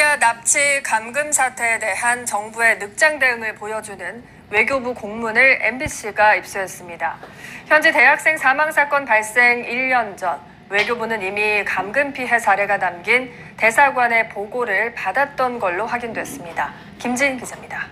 러시아 납치 감금 사태에 대한 정부의 늑장 대응을 보여주는 외교부 공문을 MBC가 입수했습니다. 현재 대학생 사망 사건 발생 1년 전 외교부는 이미 감금 피해 사례가 담긴 대사관의 보고를 받았던 걸로 확인됐습니다. 김지인 기자입니다.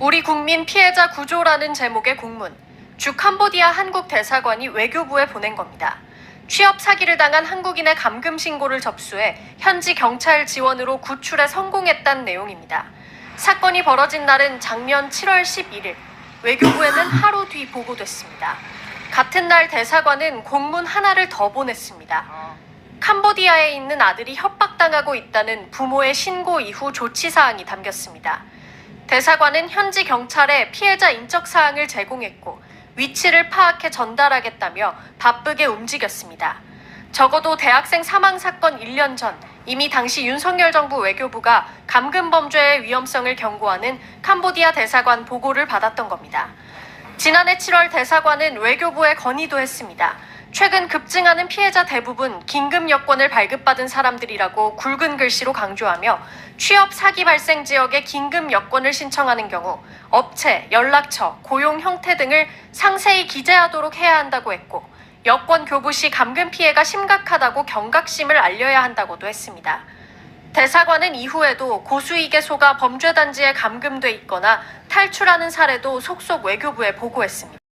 우리 국민 피해자 구조라는 제목의 공문. 주 캄보디아 한국 대사관이 외교부에 보낸 겁니다. 취업 사기를 당한 한국인의 감금 신고를 접수해 현지 경찰 지원으로 구출에 성공했다는 내용입니다. 사건이 벌어진 날은 작년 7월 11일. 외교부에는 하루 뒤 보고됐습니다. 같은 날 대사관은 공문 하나를 더 보냈습니다. 캄보디아에 있는 아들이 협박당하고 있다는 부모의 신고 이후 조치 사항이 담겼습니다. 대사관은 현지 경찰에 피해자 인적 사항을 제공했고 위치를 파악해 전달하겠다며 바쁘게 움직였습니다. 적어도 대학생 사망 사건 1년 전 이미 당시 윤석열 정부 외교부가 감금 범죄의 위험성을 경고하는 캄보디아 대사관 보고를 받았던 겁니다. 지난해 7월 대사관은 외교부에 건의도 했습니다. 최근 급증하는 피해자 대부분 긴급 여권을 발급받은 사람들이라고 굵은 글씨로 강조하며 취업 사기 발생 지역에 긴급 여권을 신청하는 경우 업체, 연락처, 고용 형태 등을 상세히 기재하도록 해야 한다고 했고 여권 교부 시 감금 피해가 심각하다고 경각심을 알려야 한다고도 했습니다. 대사관은 이후에도 고수익에 속아 범죄 단지에 감금돼 있거나 탈출하는 사례도 속속 외교부에 보고했습니다.